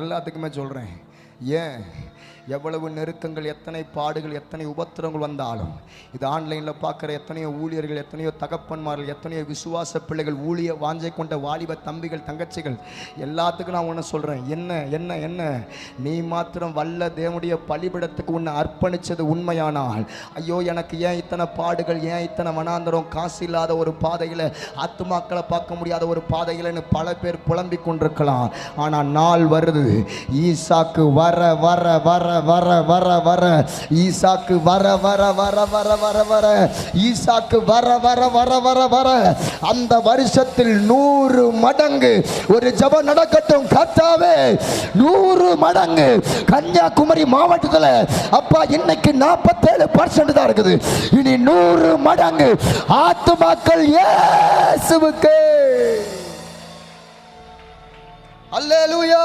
எல்லாத்துக்குமே சொல்கிறேன் ஏன்? எவ்வளவு நெருக்கங்கள் எத்தனை பாடுகள் எத்தனை உபத்திரங்கள் வந்தாலும் இது ஆன்லைனில் பார்க்குற எத்தனையோ ஊழியர்கள் எத்தனையோ தகப்பன்மார்கள் எத்தனையோ விசுவாச பிள்ளைகள் ஊழிய வாஞ்சை கொண்ட வாலிப தம்பிகள் தங்கச்சிகள் எல்லாத்துக்கும் நான் ஒன்று சொல்கிறேன் என்ன என்ன என்ன? நீ மாத்திரம் வல்ல தேவனுடைய பலிபிடத்துக்கு உன்னை அர்ப்பணித்தது உண்மையானால் ஐயோ எனக்கு ஏன் இத்தனை பாடுகள் ஏன் இத்தனை வனாந்தரம் காசு இல்லாத ஒரு பாதையில் ஆத்துமாக்களை பார்க்க முடியாத ஒரு பாதையில்னு பல பேர் புலம்பிக் கொண்டிருக்கலாம். ஆனால் நாள் வருது. ஈசாக்கு வர வர வர வர வர வர. ஈசாக்கு வர வர வர வர வர வர. ஈசாக்கு வர வர வர வர வர. அந்த வருஷத்தில் நூறு மடங்கு ஒரு ஜப நடக்கட்டும் கத்தாவே நூறு மடங்கு. கன்னியாகுமரி மாவட்டத்தில் அப்பா இன்னைக்கு நாற்பத்தேழு பர்சன்ட் தான் இருக்குது. இனி நூறு மடங்கு. ஆத்துமாக்கள் இயேசுவுக்கு. அல்லேலூயா.